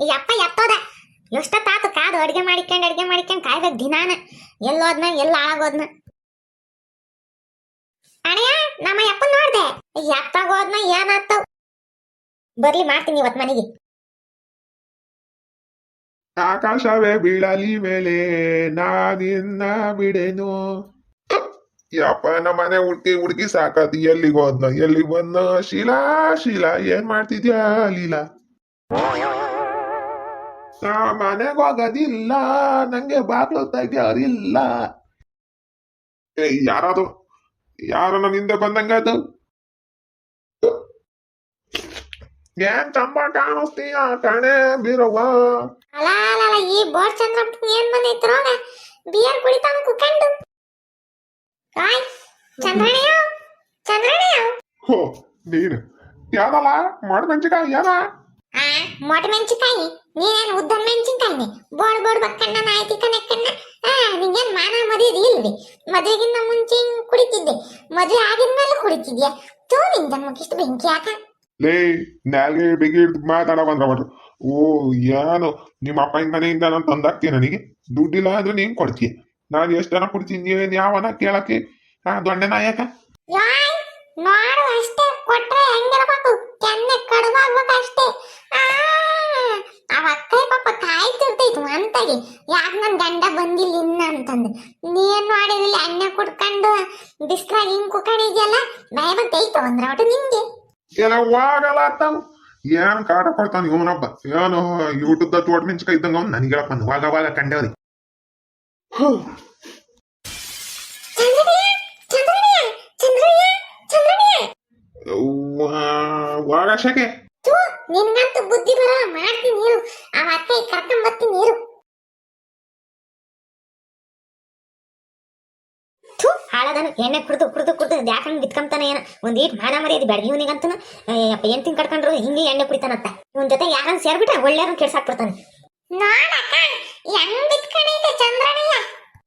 ಯಪ್ಪ ಎತ್ತೋದ. ಎಷ್ಟೊತ್ತಾತು ಕಾದು ಅಡುಗೆ ಮಾಡಿಕೊಂಡು ಅಡುಗೆ ಮಾಡಿಕೊಂಡು ಕಾಯ್ಬೇಕು ದಿನಾನ. ಎಲ್ಲೋದ್ನ, ಎಲ್ಲ ಆಗೋದ್ನ ಅಣಯ್ಯ ನಮ್ಮ ಯಪ್ಪ ನೋಡ್ದೆ. ಎತ್ತಾಗೋದ್ನ ಏನಾಗ್ತಾವ್? ಬರ್ಲಿ ಮಾಡ್ತೀನಿ ಇವತ್ ಮನೆಗೆ. ಆಕಾಶವೇ ಬೀಳಲಿ ಮೇಲೆ, ನಾನಿನ್ನ ಬಿಡೆನು. ಯಪ್ಪ ನಮ್ಮ ಮನೆ ಹುಡ್ಕಿ ಹುಡ್ಕಿ ಸಾಕತಿ. ಎಲ್ಲಿಗೆ ಹೋದ್ನ? ಎಲ್ಲಿಗೆ ಬಂದ ಶೀಲಾ ಶೀಲಾ, ಏನ್ ಮಾಡ್ತಿದ್ಯಾ ಲೀಲಾ? ನಾ ಮನೆಗೆ ಹೋಗೋದಿಲ್ಲ ನಂಗೆ ಬಾಗ್ಲು ಅರಿಲ್ಲ. ಏ ಯಾರದು ಯಾರ ಹಿಂದೆ ಬಂದಂಗದು ಏನ್ ಚಂಬ ಕಾಣಿಸ್ತೀಯ ಕಣೆ ಬೀರವ್ವ? ಅಲ ಅಲ ಈ ಬೋರ್ ಚಂದ್ರಪ್ಪನ್ ಏನ್ ಬಂದೈತಿ ರೋಗ ಬಿಯರ್ ಕುಡಿತಾನ ಕುಕ್ಕಂಡು. ಕಾಯ್ ಚಂದ್ರಣ್ಯ ಚಂದ್ರಣ್ಯ. ಹೋ ನೀನು ಯಾವ್ದಲ್ಲ? ಮಾಡ್ದಂಚಿಕ ಯಾವ ಯಾರ ಆ? ಮೊಟ ಮೆಣಸಿನ್ಕಾಯಿ? ನೀನೇನು ಉದ್ದ ಮೆಣಸಿನಕಾಯಿ? ಬೋಡ್ ಬೋಡ್ ಬಕ್ಕಣ್ಣ ನಾಯ್ತಿ ಕಣಕ್ಕಣ್ಣ ಆ ನಿಂಗೇನ್ ಮಾನ ಮದುವೆ ಇಲ್ವಿ ಮದುವೆಗಿಂತ ಮುಂಚೆ ಹಿಂಗ್ ಕುಡಿತಿದ್ದೆ. ಮದುವೆ ಆಗಿದ್ಮೇಲೆ ಕುಡಿತಿದ್ಯಾ? ತೋ ನಿನ್ ಜನ್ಮಕ್ಕಿಷ್ಟು ಬೆಂಕಿ ಯಾಕ ಲೇ ನಾಲ್ಗೆ ಬೆಂಕಿ ಹಿಡ್ದು ಮಾತಾಡ ಬಂದ್ರ ಮಾಡ್ರು ಓ ಏನು ನಿಮ್ಮ ಅಪ್ಪನ ಮನೆಯಿಂದ ನಾನು ತಂದಾಕ್ತೀಯ ನನಗೆ? ದುಡ್ಡಿಲ್ಲ ಅಂದ್ರೆ ನೀನ್ ಕೊಡ್ತೀಯ? ನಾನು ಎಷ್ಟು ಜನ ಕೊಡ್ತೀನಿ ನೀವೇನ್ ಯಾವನ ಕೇಳಕ್ಕೆ? ದೊಣ್ಣೆ ನಾಯಕ ನೋಡು ಅಷ್ಟೇ ಕೊಟ್ರೆ ಹೆಂಗಿರ್ಬೇಕು ಯಾಕೆ ನನ್ನ ಗಂಡ ಬಂದಿಲ್ಲ ಇನ್ನ ಅಂತಂದು. ನೀನ್ ಮಾಡಿದಿಲ್ಲ ಅನ್ನ ಕುಡ್ಕೊಂಡು ಬಿಸ್ಲಾಗ ಹಿಂಗ್ ಕುಕ್ಕಣಿದ್ಯಲ್ಲ ಭಯ ಬಂತೈತು ಅಂದ್ರ ಒಟ್ಟು ನಿಂಗೆ. ಎಲ್ಲ ಹೋಗಲ್ಲ ಅಂತಾವ್. ಏನ್ ಕಾಟ ಕೊಡ್ತಾನ ಇವನೊಬ್ಬ. ಏನು ಯೂಟ್ಯೂಬ್ದ ತೋಟ ಮೆಣಸಿಕಾಯಿ ಇದ್ದಂಗ ಅವ್ನು ನನಗೆ ಹೇಳಪ್ಪ ವಾಗ ವಾಗ ಕಂಡವ್ರಿ. ವಾಗ ಶಕೆ. ತೂ ನಿನ್ಗಂತೂ ಬುದ್ಧಿ ಬರ ಮಾಡ್ತೀನಿ ನೀರು ಅವ ಅತ್ತೆ ಕರ್ಕೊಂಡ್ ಬರ್ತೀನಿ ನೀರು ಹಾಳದನು ಎಣ್ಣೆ ಕುಡಿದು ಕುಡಿದು ಕುಡಿದು ಯಾಕಂಗ್ ಬಿತ್ಕೊಂತಾನೆ ಏನ? ಒಂದ್ ಈಟ್ ಮಾನ ಮರ್ಯಾದೆ ಬೇಡ ಇವನಿಗಂತನ ಅಪ್ಪ ಏನ್ ತಿಂಗ್ ಕಟ್ಕೊಂಡ್ರು ಹಿಂಗೆ ಎಣ್ಣೆ ಕುಡಿತಾನಂತ. ಇವನ್ ಜೊತೆ ಯಾರನ್ನ ಸೇರ್ಬಿಟ್ರೆ ಒಳ್ಳೆಯವ್ರನ್ನ ಕೆಡ್ಸಾಕ್ಬಿಡ್ತಾನೆ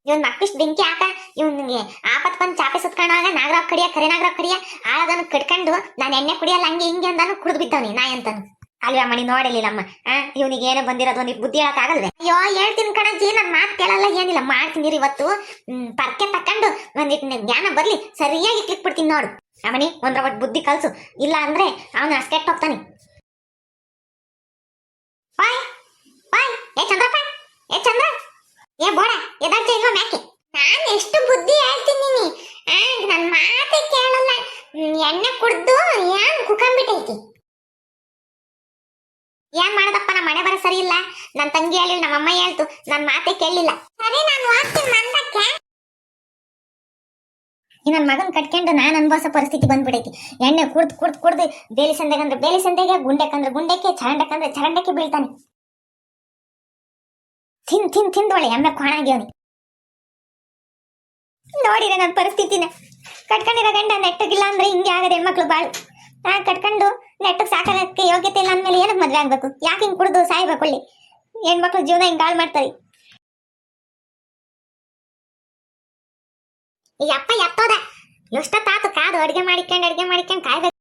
ಇವನ್ ಮಕ್ಕಿಷ್ಟು ಬೆಂಕಿ ಆತ ಇವನ್ಗೆ ಆಪತ್ ಬಂದ್ ಚಾಪೆ ಸುತ್ಕೊಂಡಾಗ ನಾಗರಾವ್ ಕಡಿಯ ಕರೆ ನಾಗರಾವ್ ಕಡಿಯ ಆಳದನ್ನು ಕಟ್ಕೊಂಡು ನಾನು ಎಣ್ಣೆ ಕುಡಿಯಲ್ಲ ಹಂಗೆ ಹಿಂಗೆ ಅಂದಾನು ಕುಡಿದು ಬಿದ್ದವನಿ ನಾ ಅಂತಾನು. ಅಲ್ವಾ ಮಣಿ ನೋಡಲಿಲ್ಲಮ್ಮ ಆ, ಇವನಿಗೆ ಏನೋ ಬಂದಿರೋದು ಅವ್ನಿಗೆ ಬುದ್ಧಿ ಹೇಳಕ್ಕಾಗಲ್ವೇ? ಅಯ್ಯೋ, ಹೇಳ್ತೀನಿ ಕಣಜ್ಜಿ ನನ್ನ ಮಾತು ಕೇಳಲ್ಲ, ಏನಿಲ್ಲ. ಮಾಡ್ತೀನಿ ಇವತ್ತು. ಪರ್ಕೆ ತಕೊಂಡು ಒಂದಿಟ್ಟು ಜ್ಞಾನ ಬರಲಿ. ಸರಿಯಾಗಿ ಕ್ಲಿಕ್ ಬಿಡ್ತೀನಿ ನೋಡು. ಅಮ್ಮನಿ ಒಂದ್ರ ಒಟ್ಟು ಬುದ್ಧಿ ಕಲಸು. ಇಲ್ಲ ಅಂದ್ರೆ ಅವನು ಅಸ್ಕೆಟ್ ಹೋಗ್ತಾನೆ. ಬಾಯ್ ಬಾಯ್ ಏ ಚಂದ್ರಪ್ಪ, ಏ ಚಂದ್ರ. ಏ ಬೋಡ ಮ್ಯಾಕೆ? ನಾನು ಎಷ್ಟು ಬುದ್ಧಿ ಹೇಳ್ತೀನಿ ನೀ ಆ, ನನ್ ಮಾತೇ ಕೇಳಲ್ಲ. ಎಣ್ಣೆ ಕುಡ್ದು ಏನ್ ಕುಕ್ಕಂಬಿಟ್ಟೈತಿ? ಏನ್ ಮಾಡದಪ್ಪ ನಮ್ಮ ಮನೆ ಬರ ಸರಿ ಇಲ್ಲ. ನನ್ ತಂಗಿ ಹೇಳಿಲ್ಲ ನಮ್ಮ ಅಮ್ಮ ಹೇಳ್ತು ನನ್ನ ಮಾತೆ ಕೇಳಲಿಲ್ಲ. ಸರಿ, ನಾನು ಈ ನನ್ನ ಮಗನ್ ಕಟ್ಕೊಂಡು ನಾನು ಅನ್ಭವಿಸೋ ಪರಿಸ್ಥಿತಿ ಬಂದ್ಬಿಡೈತಿ. ಎಣ್ಣೆ ಕುಡ್ದು ಕುಡ್ದು ಕುಡ್ದು, ಬೇಲಿ ಸಂದೆಗೆ ಅಂದ್ರೆ ಬೇಲಿ ಸಂದೆಗೆ ಗುಂಡೆಕಂದ್ರೆ ಗುಂಡೆಕ್ಕೆ ಚರಂಡಕ್ಕಂದ್ರೆ ಚರಂಡಕ್ಕೆ ಬೀಳ್ತಾನೆ. ತಿನ್ ತಿನ್ ತಿಂದೊಳೆ ಎಮ್ಮೆ ಕೊಣಾಗ್ಯವನಿ ನೋಡಿರ ನನ್ನ ಪರಿಸ್ಥಿತಿನ. ಕಟ್ಕೊಂಡಿರೋ ಗಂಡ ನೆಟ್ಟಗಿಲ್ಲ ಅಂದ್ರೆ ಹಿಂಗೆ ಆಗದೆ ಹೆಣ್ಮಕ್ಳು ಬಾಳು. ನಾ ಕಟ್ಕೊಂಡು ನೆಟ್ಟಗೆ ಸಾಕಕ್ಕೆ ಯೋಗ್ಯತೆ ಇಲ್ಲ ಅಂದ್ಮೇಲೆ ಏನಕ್ಕೆ ಮದ್ವೆ ಆಗ್ಬೇಕು? ಯಾಕೆ ಹಿಂಗ್ ಕುಡಿದು ಸಾಯ್ಬೇಕು ಅಲ್ಲಿ? ಹೆಣ್ಮಕ್ಳು ಜೀವನ ಹಿಂಗ್ ಹಾಳು ಮಾಡ್ತಾರೆ? ಈ ಅಪ್ಪ ಎತ್ತೋದ. ಎಷ್ಟೊತ್ತಾತು? ಕಾದು ಅಡುಗೆ ಮಾಡಿಕೊಂಡು, ಅಡ್ಗೆ ಮಾಡಿಕೊಂಡು ಕಾಯ್ಬೇಕು.